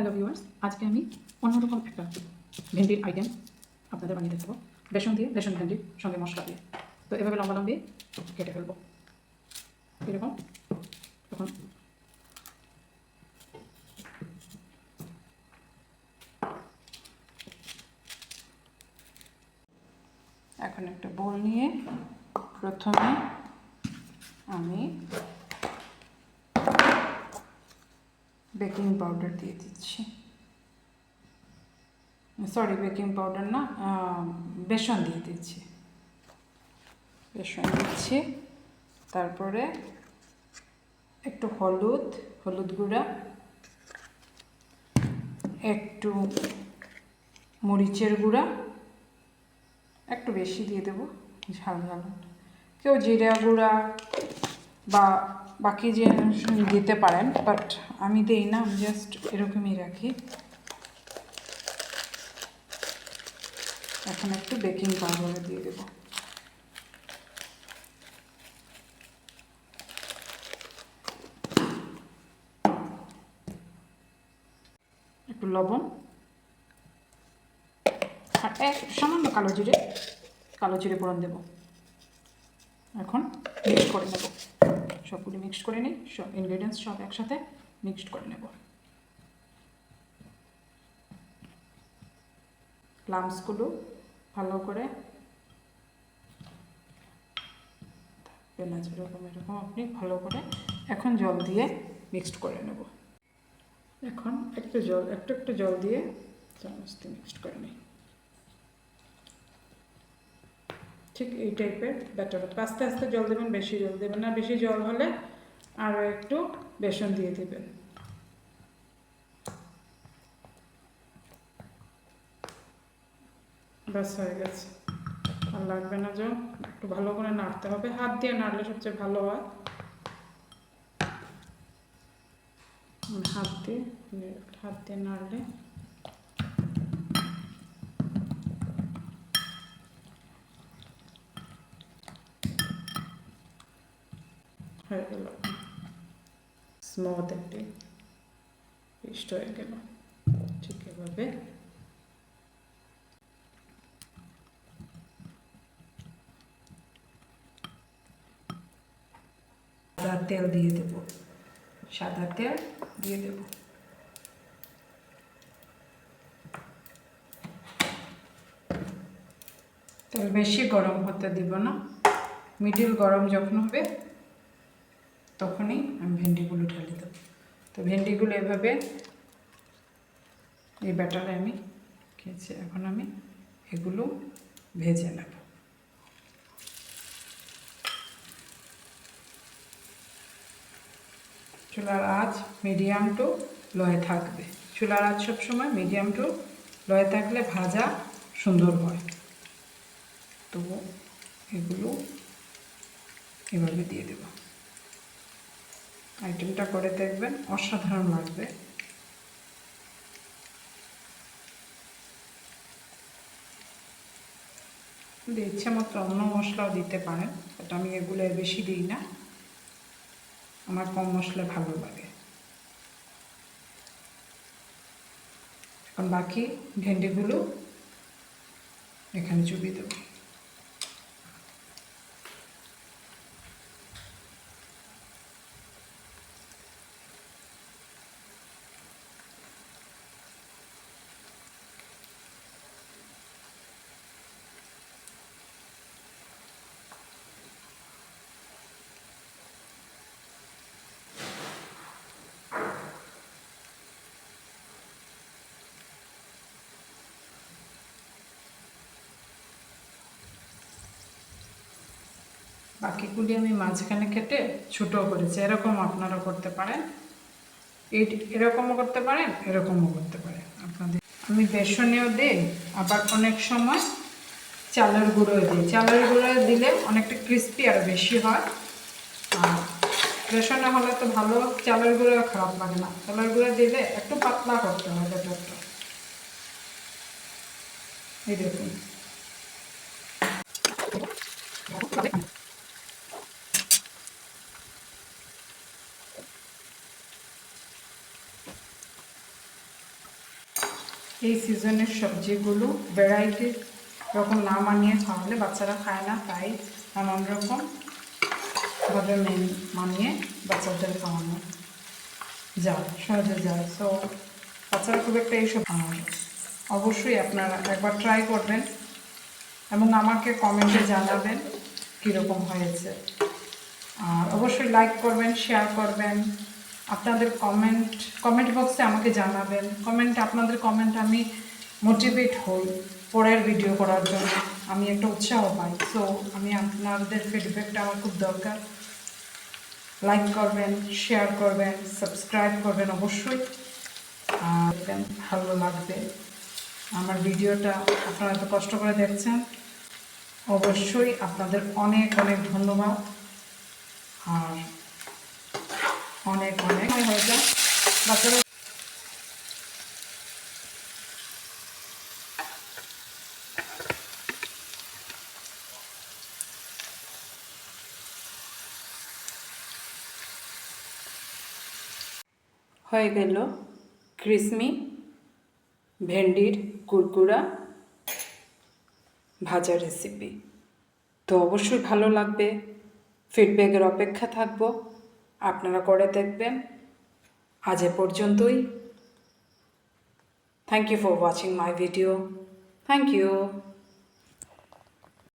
Hello viewers আজকে আমি অন্যরকম একটা ভেন্ডির আইটেম আপনাদের বানিয়ে দেখাবো। বেসন দিয়ে, বেসন ভেন্ডির সঙ্গে মশলা দিয়ে। তো এভাবে লম্বা লম্বি কেটে ফেলব। এরকম। এখন একটা বোল নিয়ে প্রথমে আমি বেকিং পাউডার দিয়ে দিচ্ছি। সরি, বেকিং পাউডার না বেসন দিয়ে দিচ্ছি। বেসন দিচ্ছি। তারপরে একটু হলুদ হলুদ গুঁড়া, একটু মরিচের গুঁড়া, একটু বেশি দিয়ে দেবো, ঝাল ঝাল। কেউ জিরা গুঁড়া বা বাকি যে দিতে পারেন বাট আমি দিই না, আমি জাস্ট এরকমই রাখি। এখন একটু বেকিং পাউডার দিয়ে দেবো। একটু লবণ। আর এক, সামান্য কালো জিরে কালো জিরে ফোড়ন দেবো। এখন মিক্স করে নেব। সবগুলি মিক্সড করে নিই সব ইনগ্রেডিয়েন্টস সব একসাথে মিক্সড করে নেব। প্লামসগুলো ভালো করে পেঁয়াজ এরকম এরকম আপনি ভালো করে এখন জল দিয়ে মিক্সড করে নেব। এখন একটু জল, একটু একটু জল দিয়ে চামচ দিয়ে মিক্সড করে নিই। ঠিক এই টাইপের ব্যাটার হবে আস্তে আস্তে জল দেবেন, বেশি জল দেবেন না। বেশি জল হলে আরও একটু বেসন দিয়ে দেবেন। ব্যাস, হয়ে গেছে। আর লাগবে না জল, একটু ভালো করে নাড়তে হবে। হাত দিয়ে নাড়লে সবচেয়ে ভালো হয়। হাত দিয়ে হাত দিয়ে নাড়লে হয়ে গেল। স্মুথ হয়ে গেল। ঠিক এভাবে। তেল দিয়ে দেব। সাদা তেল দিয়ে দেব। তেল বেশি গরম হতে দিব না। মিডিল গরম যখন হবে তখনই আমি ভেন্ডিগুলো ঢালি দেবো। তো ভেন্ডিগুলো এভাবে এই ব্যাটারে আমি খেয়েছি এখন আমি এগুলো ভেজে নেব। চুলার আঁচ মিডিয়াম টু লয়ে থাকবে। চুলার আঁচ সবসময় মিডিয়াম টু লয়ে থাকলে ভাজা সুন্দর হয়। তো এগুলো এভাবে দিয়ে দেবো। আইটেমটা করে দেখবেন, অসাধারণ লাগবে। ইচ্ছে মতো অন্য মশলাও দিতে পারেন, বাট আমি এগুলো বেশি দিই না। আমার কম মশলা ভালো লাগে। এখন বাকি ভেন্ডিগুলো এখানে চুবিয়ে দেবো। বাকিগুলি আমি মাঝখানে কেটে ছোটো করেছি। এরকম আপনারা করতে পারেন। এরকমও করতে পারেন, এরকমও করতে পারেন। আপনাদের আমি বেসনেও দিই, আবার অনেক সময় চালের গুঁড়ো দিই। চালের গুঁড়ো দিলে অনেকটা ক্রিস্পি আর বেশি হয়। আর বেসনে হলে তো ভালো, চালের গুঁড়ো খারাপ লাগে না। চালের গুঁড়ো দিলে একটু পাতলা করতে হয় এই দেখুন। এই সিজনের সবজিগুলো ভ্যারাইটি রকম না মানিয়ে খাওয়ালে বাচ্চারা খায় না, তাই নানান রকম ভাবে মেন মানিয়ে বাচ্চাদের খাওয়ানো যায়, সহজে যায়। সো বাচ্চারা খুব একটা এইসব অবশ্যই আপনারা একবার ট্রাই করবেন এবং আমাকে কমেন্টে জানাবেন কীরকম হয়েছে। আর অবশ্যই লাইক করবেন শেয়ার করবেন। আপনাদের কমেন্ট কমেন্ট বক্সে আমাকে জানাবেন। কমেন্ট আপনাদের কমেন্ট আমি মোটিভেট হই পরের ভিডিও করার জন্য। আমি একটা উৎসাহ পাই। সো আমি আপনাদের ফিডব্যাকটা আমার খুব দরকার। লাইক করবেন শেয়ার করবেন সাবস্ক্রাইব করবেন অবশ্যই। আর ভালো লাগবে। আমার ভিডিওটা আপনারা এত কষ্ট করে দেখছেন। অবশ্যই আপনাদের অনেক অনেক ধন্যবাদ। আর অনেক অনেক। হয়ে হয়ে গেল ক্রিসমি, ভেন্ডির কুরকুরা ভাজা রেসিপি তো অবশ্যই ভালো লাগবে। ফিডব্যাকের অপেক্ষা থাকব। আপনারা করে দেখবেন। আজ এ পর্যন্তই। Thank you for watching my video thank you